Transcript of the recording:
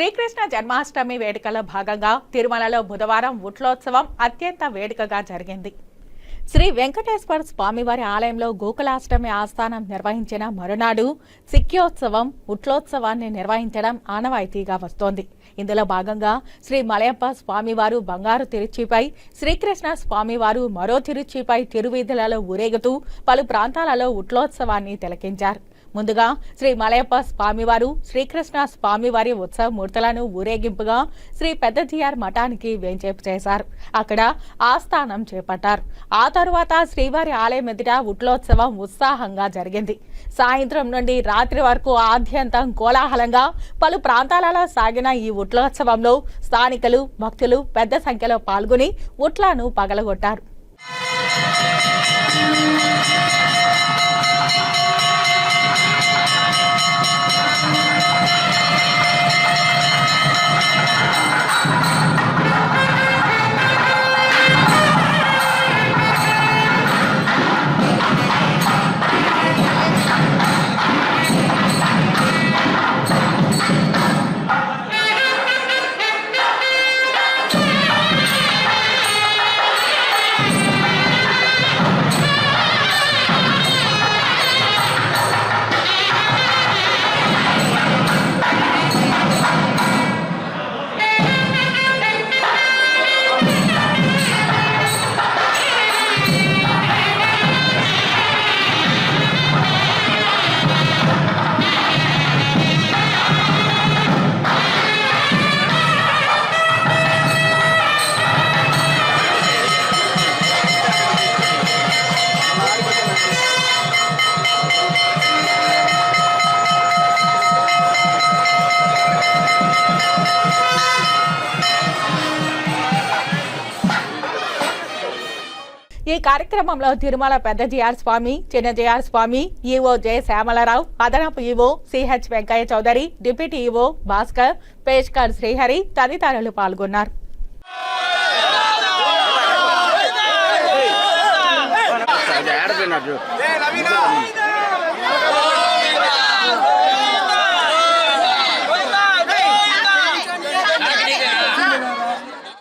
శ్రీకృష్ణ జన్మాష్టమి వేడుకలో భాగంగా తిరుమలలో బుధవారం ఉట్లోత్సవం అత్యంత వేడుకగా జరిగింది. శ్రీ వెంకటేశ్వర స్వామివారి ఆలయంలో గోకులాష్టమి ఆస్థానం నిర్వహించిన మరునాడు సిక్యోత్సవం ఉట్లోత్సవాన్ని నిర్వహించడం ఆనవాయితీగా వస్తోంది. ఇందులో భాగంగా శ్రీ మలయప్ప స్వామివారు బంగారు తిరుచిపై శ్రీకృష్ణ స్వామివారు మరో తిరుచిపై తిరువీధులలో ఊరేగుతూ పలు ప్రాంతాలలో ఉట్లోత్సవాన్ని తిలకించారు. ముందుగా శ్రీ మలయప్ప స్వామివారు శ్రీకృష్ణ స్వామివారి ఉత్సవ మూర్తులను ఊరేగింపుగా శ్రీ పెద్దజీఆర్ మఠానికి వేంచేపు చేశారు. అక్కడ ఆస్థానం చేపట్టారు. ఆ తరువాత శ్రీవారి ఆలయం ఎదుట ఉట్లోత్సవం ఉత్సాహంగా జరిగింది. సాయంత్రం నుండి రాత్రి వరకు ఆద్యంతం కోలాహలంగా పలు ప్రాంతాలలో సాగిన ఈ ఉట్లోత్సవంలో స్థానికులు భక్తులు పెద్ద సంఖ్యలో పాల్గొని ఉట్లను పగలగొట్టారు. ఈ కార్యక్రమంలో తిరుమల పెద్ద జేఆర్ స్వామి చిన్న జేఆర్ స్వామి ఈఓ జె శ్యామలరావు అదనపు EO CH Venkaiah Chowdary deputy EO Bhaskar పేష్కర్ Srihari తదితరులు పాల్గొన్నారు.